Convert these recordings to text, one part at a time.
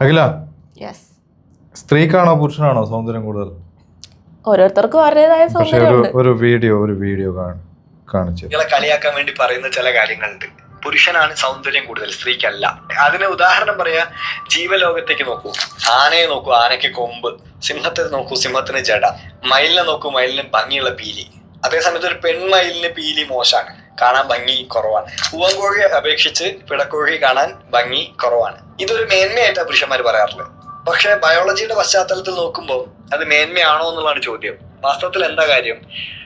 അഖില yes സ്ത്രീക്കാണോ പുരുഷനാണോ സൗന്ദര്യം കൂടുതൽ? ഓരോരുത്തർക്കും അവരുടേതായ പക്ഷെ ഒരു സൗന്ദര്യമുണ്ട്. ഒരു വീഡിയോ ഒരു വീഡിയോ കാണിച്ചു. നിങ്ങളെ കളിയാക്കാൻ വേണ്ടി പറയുന്ന ചില കാര്യങ്ങളുണ്ട്. പുരുഷനാണ് സൗന്ദര്യം കൂടുതൽ സ്ത്രീക്കല്ല. അതിന് ഉദാഹരണം പറയാ ജീവലോകത്തേക്ക് നോക്കൂ. ആനയെ നോക്കൂ ആനയ്ക്ക് കൊമ്പ്. സിംഹത്തെ നോക്കൂ സിംഹത്തിന് ജട. മയിലിനെ നോക്കൂ മയിലിന് ഭംഗിയുള്ള പീലി. അതേസമയത്ത് ഒരു പെൺമയിലിന് പീലി മോശമാണ് കാണാൻ ഭംഗി കുറവാണ്. പൂവൻകോഴിയെ അപേക്ഷിച്ച് പിടക്കോഴി കാണാൻ ഭംഗി കുറവാണ്. ഇതൊരു മേന്മയായിട്ടാണ് പുരുഷന്മാർ പറയാറുള്ളത്. പക്ഷെ ബയോളജിയുടെ പശ്ചാത്തലത്തിൽ നോക്കുമ്പോൾ അത് മേന്മയാണോ എന്നുള്ളതാണ് ചോദ്യം. വാസ്തവത്തിൽ എന്താ കാര്യം?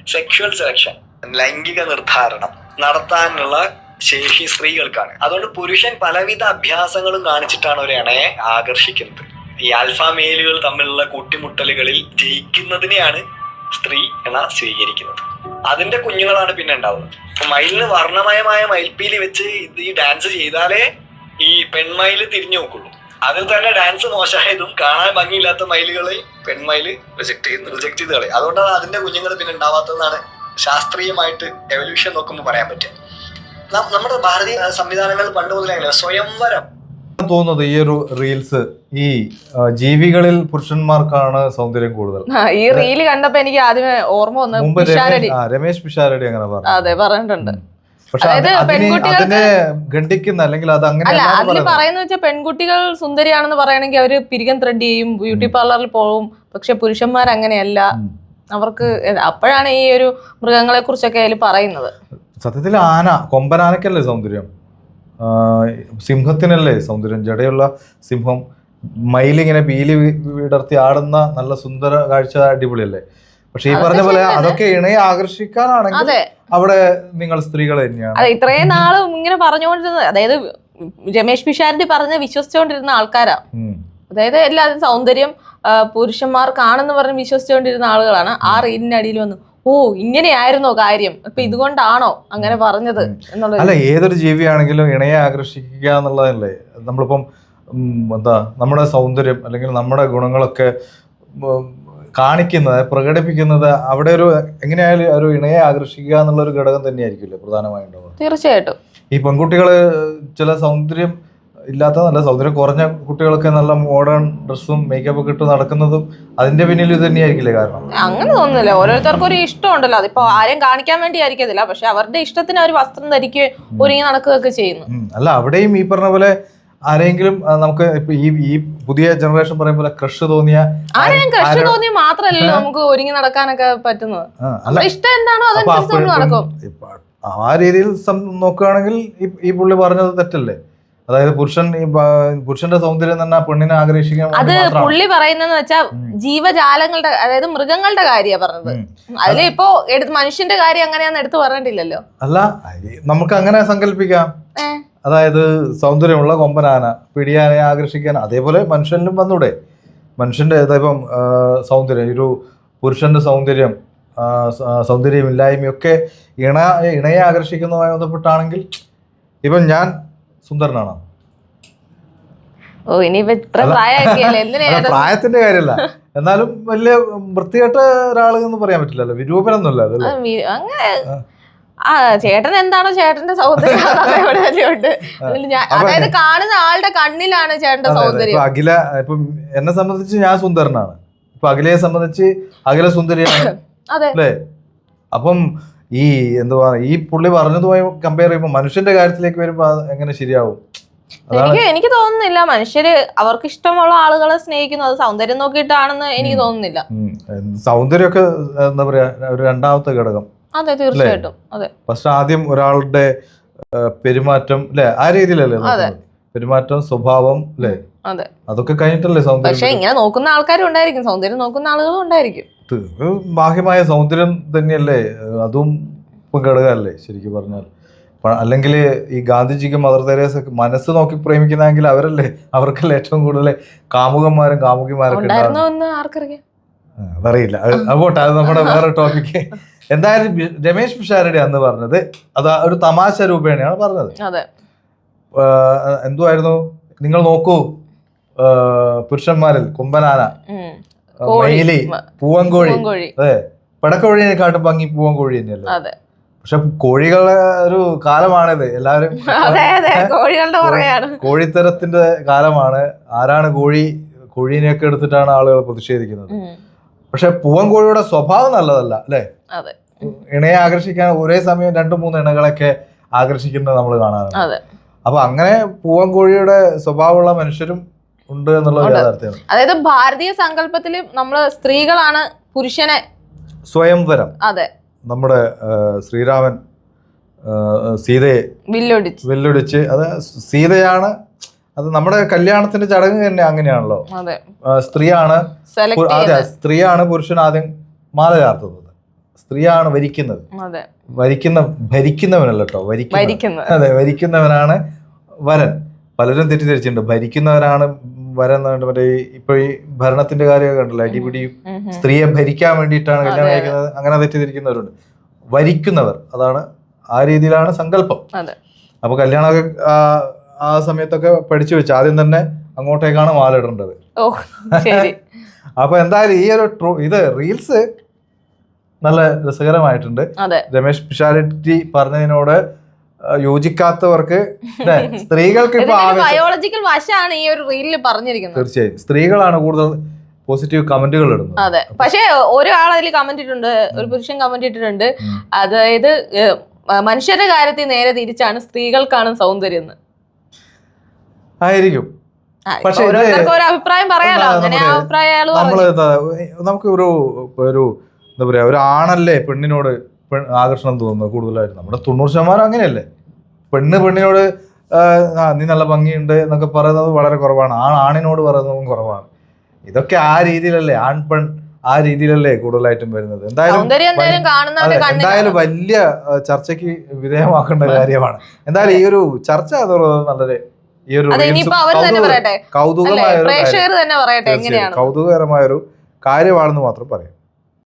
സെക്ഷുവൽ സെലക്ഷൻ ലൈംഗിക നിർദ്ധാരണം നടത്താനുള്ള ശേഷി സ്ത്രീകൾക്കാണ്. അതുകൊണ്ട് പുരുഷൻ പലവിധ അഭ്യാസങ്ങളും കാണിച്ചിട്ടാണ് ഒരു ഇണയെ ആകർഷിക്കുന്നത്. ഈ ആൽഫ മെയിലുകൾ തമ്മിലുള്ള കൂട്ടിമുട്ടലുകളിൽ ജയിക്കുന്നതിനെയാണ് സ്ത്രീ എണ സ്വീകരിക്കുന്നത്. അതിന്റെ കുഞ്ഞുങ്ങളാണ് പിന്നെ ഉണ്ടാവുന്നത്. അപ്പൊ മയിലിന് വർണമയമായ മയിൽപ്പീലി വെച്ച് ഇത് ഈ ഡാൻസ് ചെയ്താലേ ഈ പെൺമയിൽ തിരിഞ്ഞു നോക്കുള്ളൂ. അതിൽ തന്നെ ഡാൻസ് മോശമായതും കാണാൻ ഭംഗിയില്ലാത്ത മയിലുകളെ പെൺമയിൽ റിജക്ട് ചെയ്ത് റിജക്ട് ചെയ്ത് കളയും. അതുകൊണ്ടാണ് അതിന്റെ കുഞ്ഞുങ്ങൾ പിന്നെ ഉണ്ടാവാത്തതെന്നാണ് ശാസ്ത്രീയമായിട്ട് എവല്യൂഷൻ നോക്കുമ്പോൾ പറയാൻ പറ്റുക. നമ്മുടെ ഭാരതീയ സംവിധാനങ്ങൾ പണ്ട് മുതലേ സ്വയംവരം. തോന്നുന്നത് ഈ ഒരു റീൽസ് ഈ ജീവികളിൽ പുരുഷന്മാർക്കാണ് സൗന്ദര്യം കൂടുതൽ. ഈ റീൽ കണ്ടപ്പോ എനിക്ക് ആദ്യമേ ഓർമ്മ വന്നു രമേശ് പിഷാരടി അങ്ങനെ പറഞ്ഞു. അതെ പറഞ്ഞിട്ടുണ്ട്. അതിനെ ഖണ്ഡിക്കുന്ന അല്ലെങ്കിൽ അത് അങ്ങനെ അല്ല അതിൽ. പറയുന്ന വെച്ചാൽ പെൺകുട്ടികൾ സുന്ദരിയാണെന്ന് പറയണെങ്കിൽ അവർ പിരികം ത്രെഡ് ചെയ്യും ബ്യൂട്ടി പാർലറിൽ പോകും. പക്ഷെ പുരുഷന്മാർ അങ്ങനെയല്ല. അവർക്ക് അപ്പോഴാണ് ഈ ഒരു മൃഗങ്ങളെ കുറിച്ചൊക്കെ അതിൽ പറയുന്നത്. സത്യത്തിൽ ആന കൊമ്പനാനക്കല്ലേ സൗന്ദര്യം? സിംഹത്തിനല്ലേ സൗന്ദര്യം? ജടയുള്ള സിംഹം മയിലിങ്ങനെ പീലി വിടർത്തി ആടുന്ന നല്ല സുന്ദര കാഴ്ച അടിപൊളിയല്ലേ? പക്ഷെ ഈ പറഞ്ഞ പോലെ. അതൊക്കെ ഇണയെ ആകർഷിക്കാനാണെങ്കിൽ അവിടെ നിങ്ങൾ സ്ത്രീകൾ തന്നെയാണ്. അതെ ഇത്രയും നാളും ഇങ്ങനെ പറഞ്ഞുകൊണ്ടിരുന്നത്. അതായത് രമേശ് പിഷാരടി പറഞ്ഞ വിശ്വസിച്ചുകൊണ്ടിരുന്ന ആൾക്കാരാ. അതായത് എല്ലാവരും സൗന്ദര്യം പുരുഷന്മാർ പുരുഷന്മാർക്കാണെന്ന് പറഞ്ഞ് വിശ്വസിച്ചുകൊണ്ടിരുന്ന ആളുകളാണ്. ആ റീലിന്റെ അടിയിൽ വന്ന്. ഓ ഇങ്ങനെയായിരുന്നോ കാര്യം? അപ്പൊ ഇതുകൊണ്ടാണോ അങ്ങനെ പറഞ്ഞത് എന്നുള്ളത് അല്ല ഏതൊരു ജീവിയാണെങ്കിലും ഇണയെ ആകർഷിക്കുക എന്നുള്ളതല്ലേ? നമ്മളിപ്പം എന്താ നമ്മുടെ സൗന്ദര്യം അല്ലെങ്കിൽ നമ്മുടെ ഗുണങ്ങളൊക്കെ കാണിക്കുന്നത് പ്രകടിപ്പിക്കുന്നത് അവിടെ ഒരു എങ്ങനെയായാലും ഒരു ഇണയെ ആകർഷിക്കുക എന്നുള്ള ഒരു ഘടകം തന്നെയായിരിക്കില്ലേ പ്രധാനമായും ഉണ്ടാവുക തീർച്ചയായിട്ടും. ഈ പെൺകുട്ടികൾ ചില സൗന്ദര്യം ഇല്ലാത്ത നല്ല സൗന്ദര്യം. കുറഞ്ഞ കുട്ടികളൊക്കെ നല്ല മോഡേൺ ഡ്രസ്സും മേക്കപ്പ് ഒക്കെ ഇട്ട് നടക്കുന്നതും അതിന്റെ പിന്നിൽ ഇത് തന്നെയായിരിക്കില്ലേ കാരണം? അങ്ങനെ തോന്നുന്നില്ല. ഓരോരുത്തർക്കും ഒരു ഇഷ്ടം ഉണ്ടല്ലോ. അതിപ്പോ ആരെയും കാണിക്കാൻ വേണ്ടി ആയിരിക്കത്തില്ല. പക്ഷെ അവരുടെ ഇഷ്ടത്തിന് അവർ വസ്ത്രം ധരിക്കുകയും ഒരുങ്ങി നടക്കുകയൊക്കെ ചെയ്യുന്നു. അല്ല അവിടെയും ഈ പറഞ്ഞ പോലെ ആരെങ്കിലും നമുക്ക് ഇപ്പൊ ഈ ഈ പുതിയ ജനറേഷൻ പറയുമ്പോൾ പോലെ ക്രഷ് തോന്നിയ ആരെയും ക്രഷ് തോന്നിയ തോന്നി മാത്രമല്ലല്ലോ നമുക്ക് ഒരുങ്ങി നടക്കാനൊക്കെ പറ്റുന്നത്. ഇഷ്ടം എന്താണോ അതനുസരിച്ച് നമ്മൾ നടക്കും. ആ രീതിയിൽ നോക്കുകയാണെങ്കിൽ ഈ പുള്ളി പറഞ്ഞത് തെറ്റല്ലേ? അതായത് പുരുഷൻ ഈ പുരുഷന്റെ സൗന്ദര്യം തന്നെ പെണ്ണിനെ ആകർഷിക്കാൻ വേണ്ടി അത്. പുള്ളി പറയുന്നതെന്ന് വെച്ചാൽ ജീവജാലങ്ങളുടെ അതായത് മൃഗങ്ങളുടെ കാര്യമാണ് പറഞ്ഞത്. അതിൽ ഇപ്പോ മനുഷ്യന്റെ കാര്യം അങ്ങനെയാന്ന് എടുത്തു പറഞ്ഞിട്ടില്ലല്ലോ അല്ല നമുക്ക് അങ്ങനെ സങ്കല്പിക്കാം. അതായത് സൗന്ദര്യമുള്ള കൊമ്പനാന പിടിയാനെ ആകർഷിക്കാൻ അതേപോലെ മനുഷ്യനിലും വന്നൂടെ മനുഷ്യന്റെ ഇപ്പം സൗന്ദര്യം ഒരു പുരുഷന്റെ സൗന്ദര്യം സൗന്ദര്യമില്ലായ്മയൊക്കെ ഇണ ഇണയെ ആകർഷിക്കുന്നതുമായി ബന്ധപ്പെട്ടാണെങ്കിൽ ഇപ്പം ഞാൻ സുന്ദരനാണ്? ഓ ഇനിയിപ്പോ ഇത്ര പ്രായത്തിന്റെ കാര്യമല്ല. എന്നാലും വലിയ വൃത്തികെട്ട ഒരാൾ എന്ന് പറയാൻ പറ്റില്ലല്ലോ വിരൂപനൊന്നുമല്ല ആ, അങ്ങനെ ആ. ചേട്ടൻ എന്താണോ ചേട്ടന്റെ സൗന്ദര്യം അതായത് കാണുന്ന ആളുടെ കണ്ണിലാണ് ചേട്ടന്റെ. സൗന്ദര്യം. അഖില ഇപ്പം എന്നെ സംബന്ധിച്ച് ഞാൻ സുന്ദരനാണ്. ഇപ്പൊ അഖിലയെ സംബന്ധിച്ച് അഖില സുന്ദരിയാണ്. അല്ലേ? അപ്പം ഈ എന്തുവാ ഈ പുള്ളി പറഞ്ഞതുമായി കമ്പയർ ചെയ്യുമ്പോൾ മനുഷ്യന്റെ കാര്യത്തിലേക്ക് വരുമ്പോ അത് എങ്ങനെ ശരിയാവും? എനിക്ക് എനിക്ക് തോന്നുന്നില്ല. മനുഷ്യര് അവർക്ക് ഇഷ്ടമുള്ള ആളുകളെ സ്നേഹിക്കുന്നു. അത് സൗന്ദര്യം നോക്കിയിട്ടാണെന്ന് എനിക്ക് തോന്നുന്നില്ല. സൗന്ദര്യമൊക്കെ എന്താ പറയാ ഒരു രണ്ടാമത്തെ ഘടകം. അതെ തീർച്ചയായിട്ടും. അതെ. പക്ഷെ ആദ്യം ഒരാളുടെ പെരുമാറ്റം അല്ലെ ആ രീതിയിലല്ലേ. പെരുമാറ്റം സ്വഭാവം അല്ലേ അതെ. അതൊക്കെ കഴിഞ്ഞിട്ടല്ലേ പക്ഷെ സൗന്ദര്യം? ഇങ്ങനെ നോക്കുന്ന ആൾക്കാരും ഉണ്ടായിരിക്കും. സൗന്ദര്യം നോക്കുന്ന ആളുകളും ഉണ്ടായിരിക്കും. ബാഹ്യമായ സൗന്ദര്യം തന്നെയല്ലേ? അതും ഇപ്പം ഘടകമല്ലേ ശരിക്കും പറഞ്ഞാൽ? അല്ലെങ്കിൽ ഈ ഗാന്ധിജിക്ക് മദർ തെരേസ മനസ്സ് നോക്കി പ്രേമിക്കുന്നെങ്കിൽ അവരല്ലേ? അവർക്കല്ലേ ഏറ്റവും കൂടുതൽ കാമുകന്മാരും കാമുകിമാരൊക്കെ അതറിയില്ല. അത് അത് നമ്മുടെ വേറെ ടോപ്പിക്ക് എന്തായാലും രമേശ് പിഷാരടി അന്ന് പറഞ്ഞത് അത് ഒരു തമാശ രൂപേണയാണ് പറഞ്ഞത്. എന്തുമായിരുന്നു നിങ്ങൾ നോക്കൂ പുരുഷന്മാരിൽ കോഴി. മയിലി പൂവൻകോഴി. അതെ പടക്കോഴിനെക്കാട്ടും ഭംഗി പൂവൻകോഴി തന്നെയല്ലേ? അതെ. പക്ഷെ കോഴികളുടെ ഒരു കാലമാണിത്. എല്ലാവരും കോഴികളുടെ കോഴിത്തരത്തിന്റെ കാലമാണ്. ആരാണ് കോഴി കോഴീനെയൊക്കെ എടുത്തിട്ടാണ് ആളുകൾ പ്രതിഷേധിക്കുന്നത്. പക്ഷെ പൂവൻ കോഴിയുടെ സ്വഭാവം നല്ലതല്ല അല്ലെ? ഇണയെ ആകർഷിക്കാൻ ഒരേ സമയം രണ്ടു മൂന്ന് ഇണകളൊക്കെ ആകർഷിക്കുന്നത് നമ്മൾ കാണാറുണ്ട്. അപ്പൊ അങ്ങനെ പൂവൻ കോഴിയുടെ സ്വഭാവമുള്ള മനുഷ്യരും ഉണ്ട് എന്നുള്ളത്. യാഥാർത്ഥ്യമാണ്. അതായത് ഭാരതീയ സങ്കല്പത്തിൽ നമ്മൾ സ്ത്രീകളാണ് പുരുഷനെ സ്വയംവരം. അതെ. നമ്മുടെ ശ്രീരാമൻ സീതയെ വില്ലൊടിച്ച് വെല്ലുവിളിച്ച് അത് സീതയാണ് അത് നമ്മുടെ കല്യാണത്തിന്റെ ചടങ്ങ് തന്നെ അങ്ങനെയാണല്ലോ. സ്ത്രീയാണ് അതെ സ്ത്രീയാണ് പുരുഷൻ ആദ്യം മാല ചാർത്തുന്നത്. സ്ത്രീയാണ് വരിക്കുന്നത്. വരിക്കുന്ന ഭരിക്കുന്നവനല്ല കേട്ടോ വരിക്കുന്ന അതെ വരിക്കുന്നവനാണ് വരൻ. പലരും തെറ്റിദ്ധരിച്ചിട്ടുണ്ട്. ഭരിക്കുന്നവരാണ് വരൻ മറ്റേ ഇപ്പൊ ഈ ഭരണത്തിന്റെ കാര്യമൊക്കെ കണ്ടല്ലോ. അടിപിടി. സ്ത്രീയെ ഭരിക്കാൻ വേണ്ടിയിട്ടാണ് കല്യാണം. കഴിക്കുന്നത്. അങ്ങനെ തെറ്റിദ്ധരിക്കുന്നവരുണ്ട്. വരിക്കുന്നവർ അതാണ് ആ രീതിയിലാണ് സങ്കല്പം. അപ്പൊ കല്യാണമൊക്കെ ആ, സമയത്തൊക്കെ പഠിച്ചു വെച്ചു ആദ്യം തന്നെ അങ്ങോട്ടേക്കാണ് മാലിടേണ്ടത് അപ്പൊ എന്തായാലും ഈ ഒരു ട്രൂ ഇത് റീൽസ് നല്ല രസകരമായിട്ടുണ്ട്. രമേശ് പിഷാരറ്റി പറഞ്ഞതിനോട് യോജിക്കാത്തവർക്ക് സ്ത്രീകൾക്ക് ഇപ്പൊ ബയോളജിക്കൽ വശമാണ് ഈ ഒരു റീലിൽ പറഞ്ഞിരിക്കുന്നത്. തീർച്ചയായും. സ്ത്രീകളാണ് കൂടുതൽ പോസിറ്റീവ് കമന്റുകൾ ഇടുന്നത്. അതെ. പക്ഷേ ഒരാൾ അതിൽ കമന്റ് ഇട്ടിട്ടുണ്ട് ഒരു പുരുഷൻ കമന്റ് ഇട്ടിട്ടുണ്ട്. അതായത് മനുഷ്യന്റെ മനുഷ്യരുടെ കാര്യത്തിൽ നേരെ തിരിച്ചാണ് സ്ത്രീകൾക്കാണ് സൗന്ദര്യം ആയിരിക്കും. പക്ഷേ അഭിപ്രായം പറയാലോ? അങ്ങനെ നമ്മൾ നമുക്ക് ഒരു ഒരു എന്താ പറയാ ഒരു ആണല്ലേ പെണ്ണിനോട് ആകർഷണം തോന്നുന്നത് കൂടുതലായിട്ട്. നമ്മുടെ തൊണ്ണൂറ് ശതമാനം അങ്ങനെയല്ലേ? പെണ്ണ് പെണ്ണിനോട് നീ നല്ല ഭംഗിയുണ്ട് എന്നൊക്കെ പറയുന്നത് വളരെ കുറവാണ്. ആൺ ആണിനോട് പറയുന്നതും കുറവാണ്. ഇതൊക്കെ ആ രീതിയിലല്ലേ ആൺ പെൺ ആ രീതിയിലല്ലേ കൂടുതലായിട്ടും വരുന്നത്. എന്തായാലും എന്തായാലും വലിയ ചർച്ചയ്ക്ക് വിധേയമാക്കേണ്ട കാര്യമാണ്. എന്തായാലും ഈ ഒരു ചർച്ച എന്നുള്ളത് നല്ലൊരു ഈ ഒരു കൗതുകമായ കൗതുകകരമായ ഒരു കാര്യമാണെന്ന് മാത്രം പറയാം.